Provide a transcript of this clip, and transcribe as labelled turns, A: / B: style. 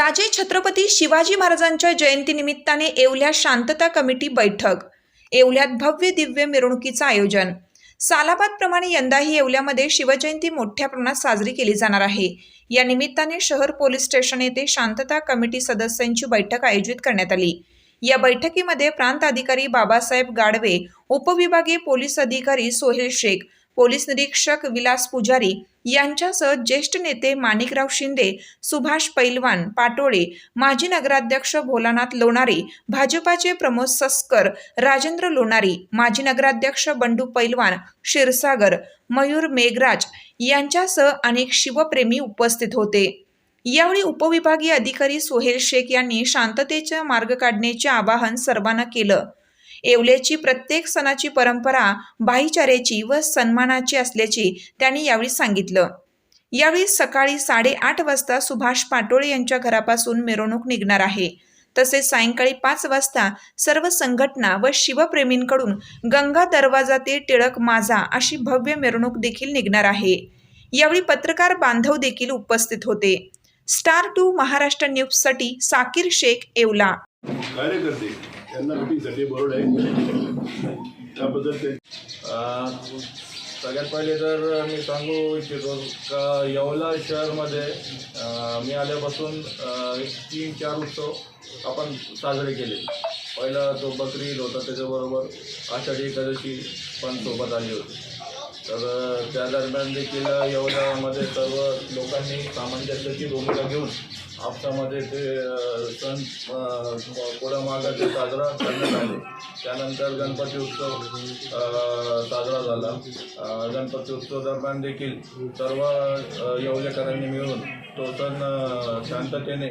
A: राजे छत्रपती शिवाजी महाराजांच्या जयंतीनिमित्ताने येवल्यात शांतता कमिटी बैठक. येवल्यात भव्य दिव्य मिरवणुकीचं आयोजन. सालाबादप्रमाणे यंदाही येवल्यामध्ये शिवजयंती मोठ्या प्रमाणात साजरी केली जाणार आहे. या निमित्ताने शहर पोलीस स्टेशन येथे शांतता कमिटी सदस्यांची बैठक आयोजित करण्यात आली. या बैठकीमध्ये प्रांत अधिकारी बाबासाहेब गाडवे उपविभागीय पोलीस अधिकारी सोहेल शेख पोलीस निरीक्षक विलास पुजारी यांच्यासह ज्येष्ठ नेते माणिकराव शिंदे सुभाष पैलवान पाटोळे माजी नगराध्यक्ष भोलानाथ लोणारी भाजपाचे प्रमोद सस्कर राजेंद्र लोणारी माजी नगराध्यक्ष बंडू पैलवान क्षीरसागर मयूर मेघराज यांच्यासह अनेक शिवप्रेमी उपस्थित होते. यावेळी उपविभागीय अधिकारी सोहेल शेख यांनी शांततेचा मार्ग काढण्याचे आवाहन सर्वांना केलं. येवल्याची प्रत्येक सणाची परंपरा भाईचाऱ्याची व सन्मानाची असल्याचे त्यांनी यावेळी सांगितलं. यावेळी सकाळी साडेआठ वाजता सुभाष पाटोळे यांच्या घरापासून मिरवणूक निघणार आहे. तसेच सायंकाळी पाच वाजता सर्व संघटना व शिवप्रेमींकडून गंगा दरवाजा ते टिळक माझा अशी भव्य मिरवणूक देखील निघणार आहे. यावेळी पत्रकार बांधव देखील उपस्थित होते. स्टार टू महाराष्ट्र न्यूजसाठी साकीर शेख येवला.
B: कार्यकर्ते त्यांना मिटिंगसाठी बोर्ड आहे. त्याबद्दल ते
C: सगळ्यात पहिले तर मी सांगू इच्छितो का येवला शहरमध्ये मी आल्यापासून एक तीन चार उत्सव आपण साजरे केले. पहिला तो बकरी ईद होता त्याच्याबरोबर आषाढी एकादशी पण सोबत आली होती. तर त्या दरम्यान देखील येवल्यामध्ये सर्व लोकांनी सामंजस्याची भूमिका घेऊन आपसामध्ये ते सण अं, पुढं साजरा करण्यात आले त्यानंतर गणपती उत्सव साजरा झाला. गणपती उत्सव दरम्यान देखील सर्व येवलेकरांनी मिळून तो सण शांततेने